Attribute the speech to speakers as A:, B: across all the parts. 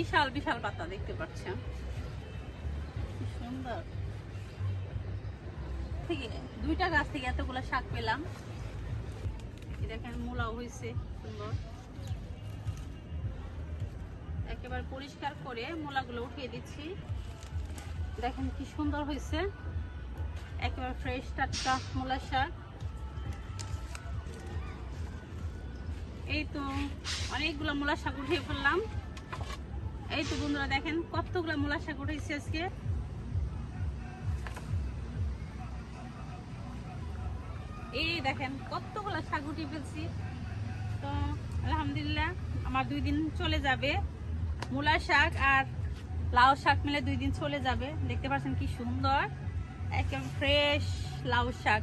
A: বিশাল বিশাল পাতা দেখতে পাচ্ছেন কি সুন্দর। থেকে দুইটা গাছ থেকে এতগুলো শাক পেলাম। দেখেন, মূলাও হয়েছে সুন্দর। একেবারে পরিষ্কার করে মূলাগুলো উঠিয়ে দিচ্ছি। দেখেন কি সুন্দর হয়েছে একেবারে ফ্রেশ টাটকা মূলা শাক। এই তো অনেকগুলো মূলা শাক উঠিয়ে ফেললাম। এই তো বন্ধুরা দেখেন কতগুলো মূলা শাক উঠেছে আজকে। এই দেখেন কতগুলো শাক উঠে ফেলছি। তো আলহামদুলিল্লাহ আমার দুই দিন চলে যাবে মূলা শাক আর লাউ শাক মিলে দুই দিন চলে যাবে। দেখতে পাচ্ছেন কি সুন্দর, একদম ফ্রেশ লাউ শাক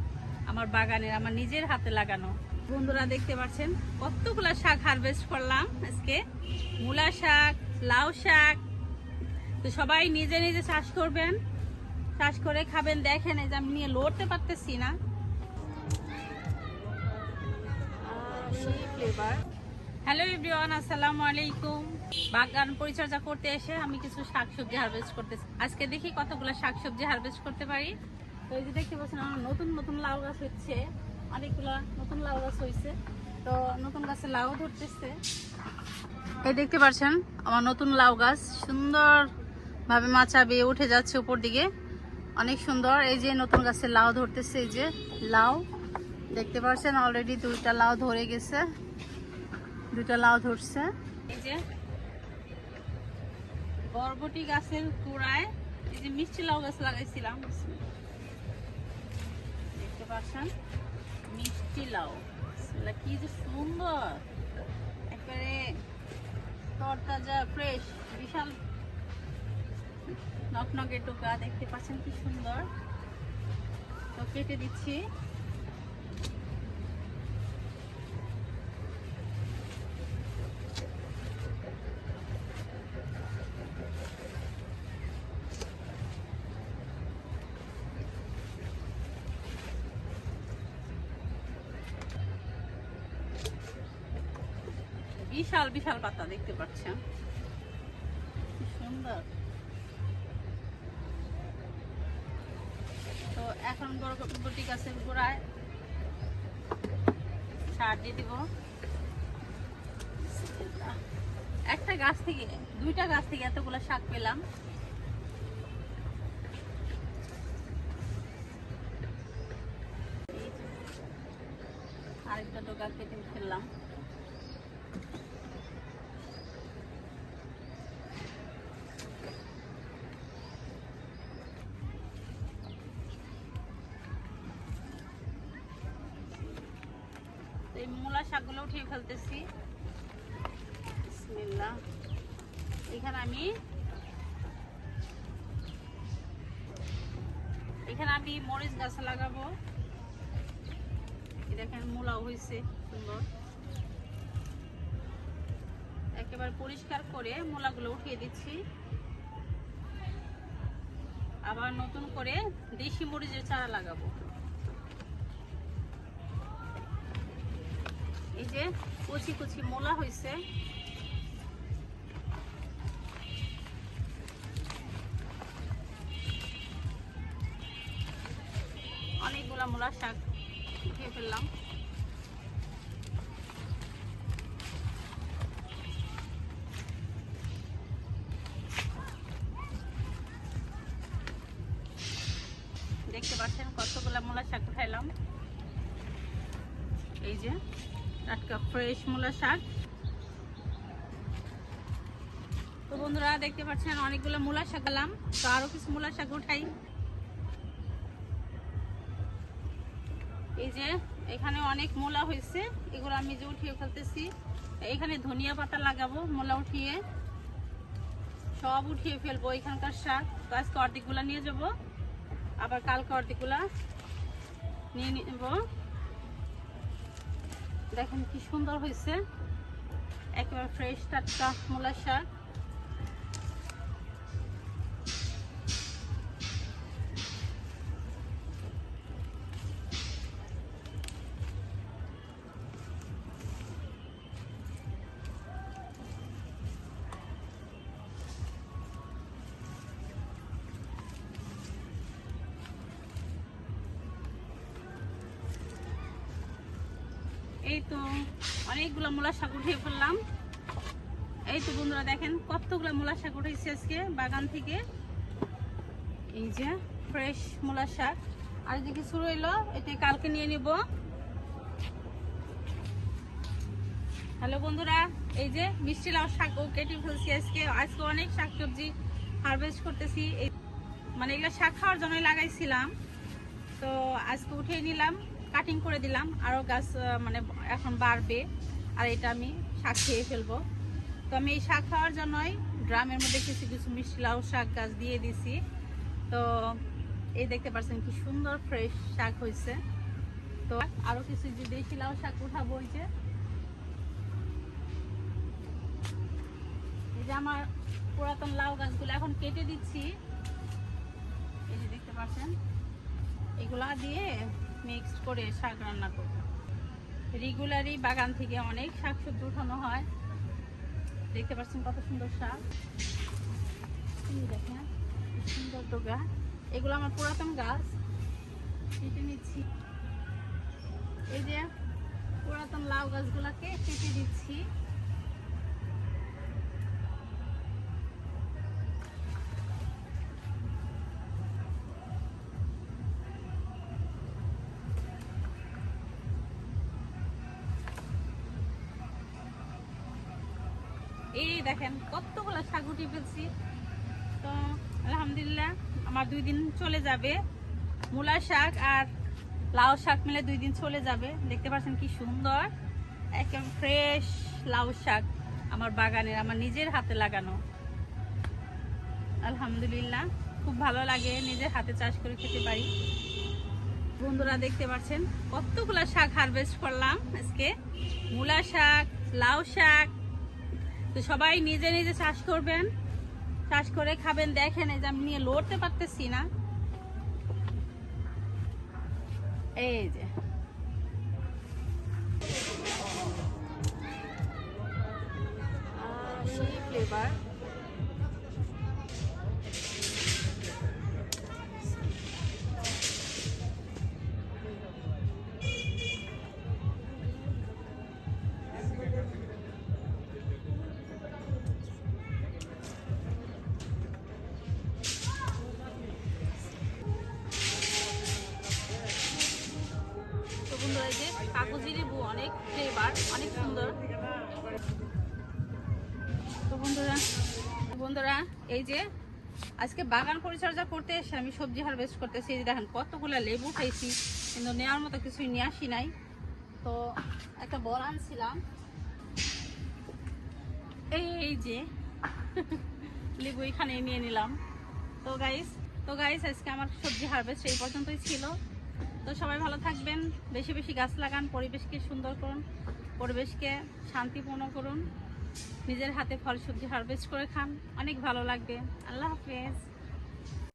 A: আমার বাগানের, আমার নিজের হাতে লাগানো। বন্ধুরা দেখতে পাচ্ছেন কতগুলো শাক হারভেস্ট করলাম আজকে। মূলা শাক লাউ শাক। তো সবাই নিজে নিজে চাষ করবেন। চাষ করে খাবেন। দেখেন, এই যে আমি নিয়ে লড়তে পারতেছি না। হ্যালো এভরিওয়ান আসসালামু আলাইকুম। বাগান পরিচর্যা করতে এসে আমি কিছু শাকসবজি হারভেস্ট করতেছি। আজকে দেখি কতগুলো শাকসবজি হারভেস্ট করতে পারি। তো এই যে দেখতে পাচ্ছেন, আমার নতুন নতুন লাউ গাছ হচ্ছে। অনেকগুলো নতুন লাউ গাছ হয়েছে তো নতুন গাছে লাউ ধরতেছে। এই দেখতে পাচ্ছেন, আমার নতুন লাউ গাছ। সুন্দর ভাবে মাচা বেয়ে উঠে যাচ্ছে উপর দিকে অনেক সুন্দর। এই যে নতুন গাছে লাউ ধরতেছে, এই যে লাউ। দেখতে পাচ্ছেন অলরেডি দুইটা লাউ ধরে গেছে। দুইটা লাউ ধরছে। এই যে বরবটি গাছের গোড়ায় এই যে মিষ্টি লাউ গাছ লাগাইছিলাম। দেখতে পাচ্ছেন, মিষ্টি লাউ। কি যে সুন্দর। একবারে তরতাজা ফ্রেশ বিশাল নকনকে টোকা। দেখতে পাচ্ছেন কি সুন্দর। তো কেটে দিচ্ছি। বিশাল বিশাল পাতা দেখতে পাচ্ছেন। কি সুন্দর। তো এখন বরবটি গাছের গোড়ায় সার দিয়ে দিব। একটা গাছ থেকে, দুইটা গাছ থেকে এতগুলো শাক পেলাম। আরেকটা টোকা কেটে ফেললাম। মূলা শাকগুলো উঠিয়ে ফেলতেছি। এখানে আমি এখানে আমি মরিচ গাছ লাগাবো। দেখেন মূলাও হয়েছে সুন্দর। একেবারে পরিষ্কার করে মূলাগুলো উঠিয়ে দিচ্ছি। আবার নতুন করে দেশি মরিচের চারা লাগাবো। এই যে কচি কচি মোলা হয়েছে অনেকগুলা মোলার শাক উঠিয়ে ফেললাম। দেখতে পাচ্ছেন কতগুলা মোলা শাক উঠাইলাম এই যে টাটকা ফ্রেশ মূলা শাক। তো বন্ধুরা, দেখতে পাচ্ছেন, অনেকগুলো মূলা শাক পেলাম। তো আরও কিছু মূলা শাক উঠাই। এই যে, এখানে অনেক মূলা হয়েছে। এগুলো আমি যে উঠিয়ে ফেলতেছি, এখানে ধনিয়া পাতা লাগাবো মূলা উঠিয়ে। সব উঠিয়ে ফেলব এখানকার শাক। তো আজকে অর্ধেকগুলা নিয়ে যাব। আবার কালকে অর্ধেকগুলা নিয়ে নিব। দেখেন কি সুন্দর হয়েছে। একেবারে ফ্রেশ টাটকা মূলা শাক। এই তো অনেকগুলো মূলা শাক উঠিয়ে ফেললাম। এই তো বন্ধুরা দেখেন কতগুলো মূলা শাক উঠেছে আজকে বাগান থেকে। এই যে ফ্রেশ মূলা শাক। আর যে কিছু রইল এটি কালকে নিয়ে নিব। হ্যালো বন্ধুরা, এই যে মিষ্টি লাউ শাকও কেটে ফেলছি আজকে। আজকে অনেক শাকসবজি হারভেস্ট করতেছি। মানে এগুলো শাক খাওয়ার জন্যই লাগাইছিলাম। তো আজকে উঠিয়ে নিলাম। কাটিং করে দিলাম। আরও গাছ মানে এখন বাড়বে। আর এটা আমি শাক খেয়ে ফেলব। তো আমি এই শাক খাওয়ার জন্যই ড্রামের মধ্যে কিছু কিছু মিষ্টি লাউ শাক গাছ দিয়ে দিছি। তো এই দেখতে পাচ্ছেন কি সুন্দর ফ্রেশ শাক হয়েছে তো আরও কিছু যে দেশি লাউ শাক উঠাবো ওই এই যে আমার পুরাতন লাউ গাছগুলো এখন কেটে দিচ্ছি। এই যে দেখতে পাচ্ছেন। এগুলা দিয়ে মিক্স করে শাক রান্না করব। রেগুলারই বাগান থেকে অনেক শাক সবজি উঠানো হয়। দেখতে পাচ্ছেন কত সুন্দর শাক। দেখেন সুন্দর ডোগা। এগুলো আমার পুরাতন গাছ। কেটে নিচ্ছি। এই যে পুরাতন লাউ গাছগুলাকে কেটে দিচ্ছি। এই দেখেন, কতগুলো উঠিয়ে ফেলছি। তো, আলহামদুলিল্লাহ, আমার দুই দিন চলে যাবে। মূলা শাক আর লাউ শাক মিলে দুই দিন চলে যাবে। দেখতে পাচ্ছেন কি সুন্দর একদম ফ্রেশ লাউ শাক আমার বাগানের, আমার নিজের হাতে লাগানো। আলহামদুলিল্লাহ, খুব ভালো লাগে নিজের হাতে চাষ করে খেতে পারি। বন্ধুরা, দেখতে পাচ্ছেন কতগুলো শাক হারভেস্ট করলাম আজকে। মূলা শাক, লাউ শাক তো সবাই নিজে নিজে চাষ করবেন। চাষ করে খাবেন, দেখেন এই যে আমি নিয়ে লড়তে পারতেছি না। এই যে। ফ্লেভার বন্ধুরা এই যে আজকে বাগান পরিচর্যা করতে এসে আমি সবজি হারভেস্ট করতেছি। এই যে দেখেন, কতগুলো লেবু খাইছি, কিন্তু নেওয়ার মতো কিছুই নিয়ে আসি নাই। তো একটা বল আনছিলাম। এই যে লেবু এখানে নিয়ে নিলাম। তো গাইস তো গাইস আজকে আমার সবজি হারভেস্ট এই পর্যন্তই ছিল। তো সবাই ভালো থাকবেন। বেশি বেশি গাছ লাগান, পরিবেশকে সুন্দর করুন, পরিবেশকে শান্তিপূর্ণ করুন। নিজের হাতে ফল সবজি হারভেস্ট করে খান। অনেক ভালো লাগবে। আল্লাহ হাফেজ।